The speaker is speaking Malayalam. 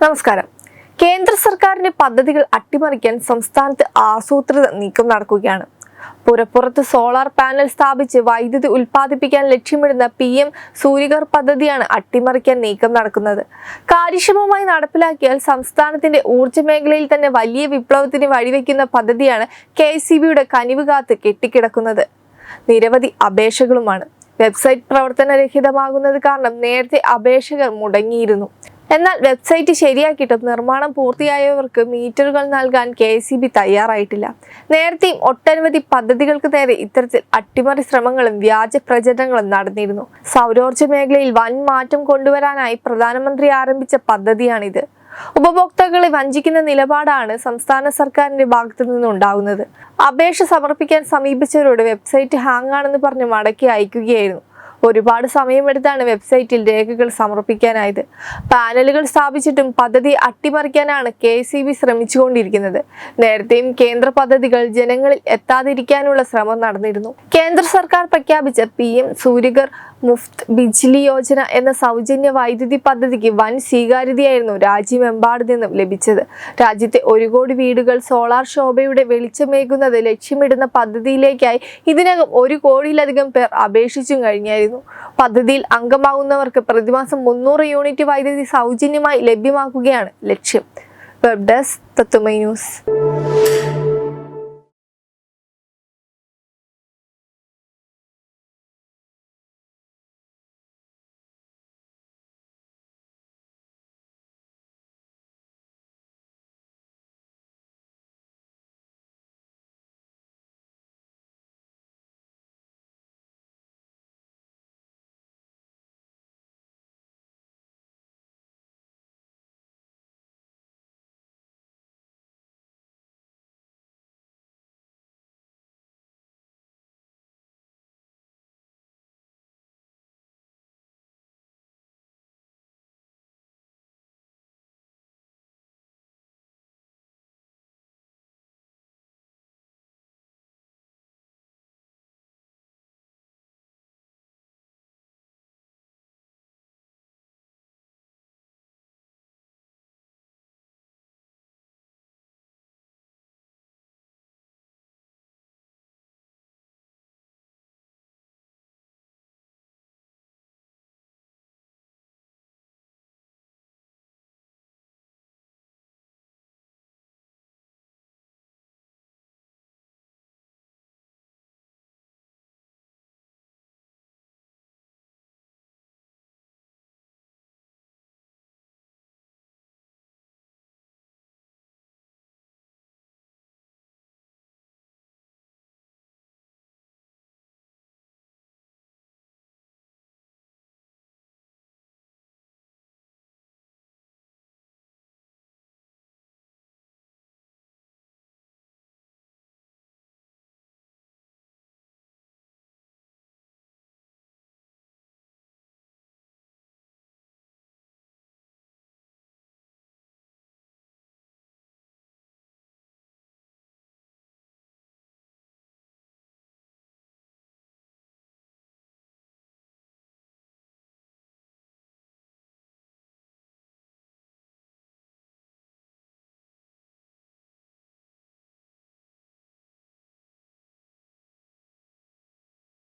നമസ്കാരം. കേന്ദ്ര സർക്കാരിന്റെ പദ്ധതികൾ അട്ടിമറിക്കാൻ സംസ്ഥാനത്ത് ആസൂത്രിത നീക്കം നടക്കുകയാണ്. പുരപ്പുറത്ത് സോളാർ പാനൽ സ്ഥാപിച്ച് വൈദ്യുതി ഉൽപ്പാദിപ്പിക്കാൻ ലക്ഷ്യമിടുന്ന പി എം സൂര്യകർ പദ്ധതിയാണ് അട്ടിമറിക്കാൻ നീക്കം നടക്കുന്നത്. കാര്യക്ഷമമായി നടപ്പിലാക്കിയാൽ സംസ്ഥാനത്തിന്റെ ഊർജ മേഖലയിൽ തന്നെ വലിയ വിപ്ലവത്തിന് വഴിവെക്കുന്ന പദ്ധതിയാണ് കെ സി ബിയുടെ കനിവ് കാത്ത് കെട്ടിക്കിടക്കുന്നത്. നിരവധി അപേക്ഷകളുമാണ്. വെബ്സൈറ്റ് പ്രവർത്തനരഹിതമാകുന്നത് കാരണം നേരത്തെ അപേക്ഷകർ മുടങ്ങിയിരുന്നു. എന്നാൽ വെബ്സൈറ്റ് ശരിയാക്കിയിട്ടും നിർമ്മാണം പൂർത്തിയായവർക്ക് മീറ്ററുകൾ നൽകാൻ കെ സി ബി തയ്യാറായിട്ടില്ല. നേരത്തെയും ഒട്ടനവധി പദ്ധതികൾക്ക് നേരെ ഇത്തരത്തിൽ അട്ടിമറി ശ്രമങ്ങളും വ്യാജ പ്രചരണങ്ങളും നടന്നിരുന്നു. സൗരോർജ മേഖലയിൽ വൻ മാറ്റം കൊണ്ടുവരാനായി പ്രധാനമന്ത്രി ആരംഭിച്ച പദ്ധതിയാണിത്. ഉപഭോക്താക്കളെ വഞ്ചിക്കുന്ന നിലപാടാണ് സംസ്ഥാന സർക്കാരിന്റെ ഭാഗത്തു നിന്നുണ്ടാകുന്നത് അപേക്ഷ സമർപ്പിക്കാൻ സമീപിച്ചവരോട് വെബ്സൈറ്റ് ഹാങ് ആണെന്ന് പറഞ്ഞ് മടക്കി അയക്കുകയായിരുന്നു. ഒരുപാട് സമയമെടുത്താണ് വെബ്സൈറ്റിൽ രേഖകൾ സമർപ്പിക്കാനായത്. പാനലുകൾ സ്ഥാപിച്ചിട്ടും പദ്ധതി അട്ടിമറിക്കാനാണ് കെ സി ബി ശ്രമിച്ചുകൊണ്ടിരിക്കുന്നത്. നേരത്തെയും കേന്ദ്ര പദ്ധതികൾ ജനങ്ങളിൽ എത്താതിരിക്കാനുള്ള ശ്രമം നടന്നിരുന്നു. കേന്ദ്ര സർക്കാർ പ്രഖ്യാപിച്ച പി എം സൂര്യഗർ മുഫ്ത് ബിജ്ലി യോജന എന്ന സൗജന്യ വൈദ്യുതി പദ്ധതിക്ക് വൻ സ്വീകാര്യതയായിരുന്നു രാജ്യമെമ്പാട് നിന്നും ലഭിച്ചത്. രാജ്യത്തെ ഒരു കോടി വീടുകൾ സോളാർ ശോഭയുടെ വെളിച്ചമേകുന്നത് ലക്ഷ്യമിടുന്ന പദ്ധതിയിലേക്കായി ഇതിനകം ഒരു കോടിയിലധികം പേർ അപേക്ഷിച്ചും കഴിഞ്ഞായിരുന്നു. പദ്ധതിയിൽ അംഗമാകുന്നവർക്ക് പ്രതിമാസം മുന്നൂറ് യൂണിറ്റ് വൈദ്യുതി സൗജന്യമായി ലഭ്യമാക്കുകയാണ് ലക്ഷ്യം. വെബ് ഡെസ്ക് തത്തുമൈ ന്യൂസ്.